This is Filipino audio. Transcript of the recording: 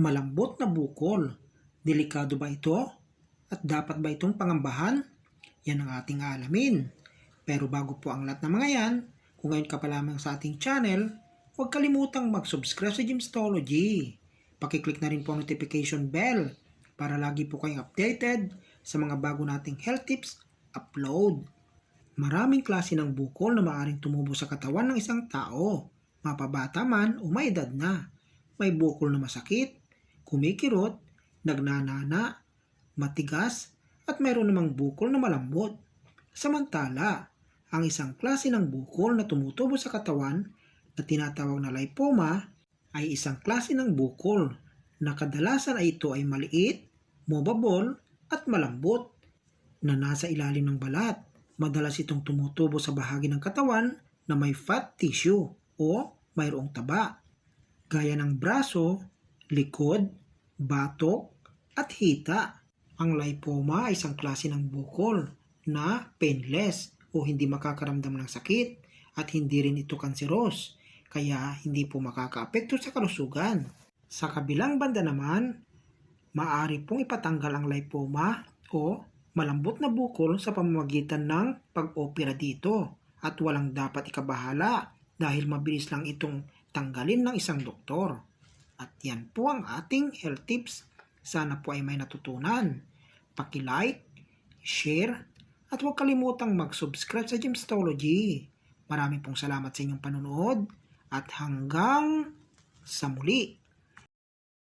Malambot na bukol. Delikado ba ito? At dapat ba itong pangambahan? Yan ang ating alamin. Pero bago po ang lahat ng mga yan, kung ngayon ka pa lamang sa ating channel, huwag kalimutang mag-subscribe sa Gymstology. Pakiclick na rin po ang notification bell para lagi po kayong updated sa mga bago nating health tips upload. Maraming klase ng bukol na maaaring tumubo sa katawan ng isang tao, mapabata man o may edad na. May bukol na masakit, kumikirot, nagnanana, matigas, at mayroon namang bukol na malambot. Samantala, ang isang klase ng bukol na tumutubo sa katawan na tinatawag na lipoma ay isang klase ng bukol na kadalasan ay ito ay maliit, mobable at malambot na nasa ilalim ng balat. Madalas itong tumutubo sa bahagi ng katawan na may fat tissue o mayroong taba, gaya ng braso, likod, batok, at hita. Ang lipoma ay isang klase ng bukol na painless o hindi makakaramdam ng sakit at hindi rin ito kanseros, kaya hindi po makakaapekto sa kalusugan. Sa kabilang banda naman, maaari pong ipatanggal ang lipoma o malambot na bukol sa pamamagitan ng pag-opera dito at walang dapat ikabahala dahil mabilis lang itong tanggalin ng isang doktor. At yan po ang ating health tips. Sana po ay may natutunan. Paki-like, share, at huwag kalimutang mag-subscribe sa Gymstology. Maraming pong salamat sa inyong panonood at hanggang sa muli.